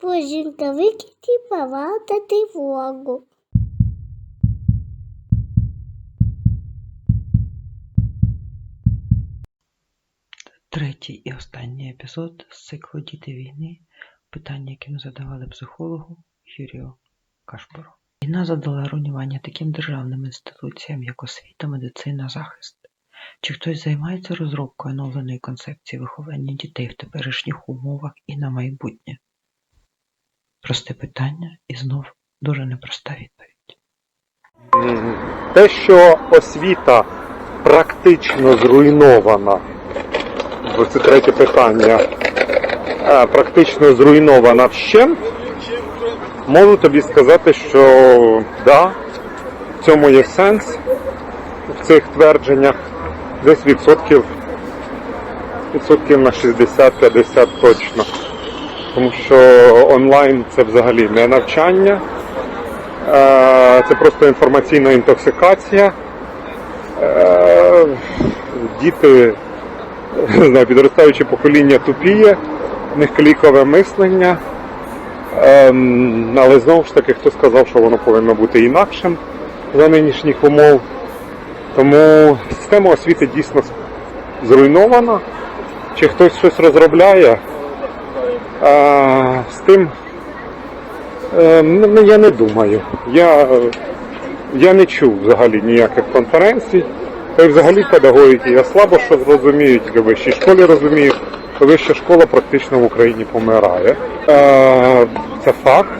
Боженька, викиньте права та тривогу. Третій і останній епізод з циклу Діти війни. Питання, яке ми задавали психологу Юрію Кашпору. Війна задала руйнування таким державним інституціям, як освіта, медицина, захист. Чи хтось займається розробкою оновленої концепції виховання дітей в теперішніх умовах і на майбутнє? Просте питання і знов дуже непроста відповідь. Те, що освіта практично зруйнована, бо це третє питання, практично зруйнована вщент, можу тобі сказати, що да, в цьому є сенс в цих твердженнях десь відсотків, відсотків на 60-50 точно. Тому що онлайн це взагалі не навчання. Е, Це просто інформаційна інтоксикація. Е, Діти, не знаю, підростаюче покоління тупіє, в них клікове мислення. Ем, Але знову ж таки, хто сказав, що воно повинно бути інакшим за нинішніх умов. Тому система освіти дійсно зруйнована. Чи хтось щось розробляє? Е, З тим Е, Ну, я не думаю. Я, я не чув взагалі ніяких конференцій. Та й взагалі педагогіки я слабо що розумію, тільки в вищій школі розумію, вища школа практично в Україні помирає. Е, Це факт.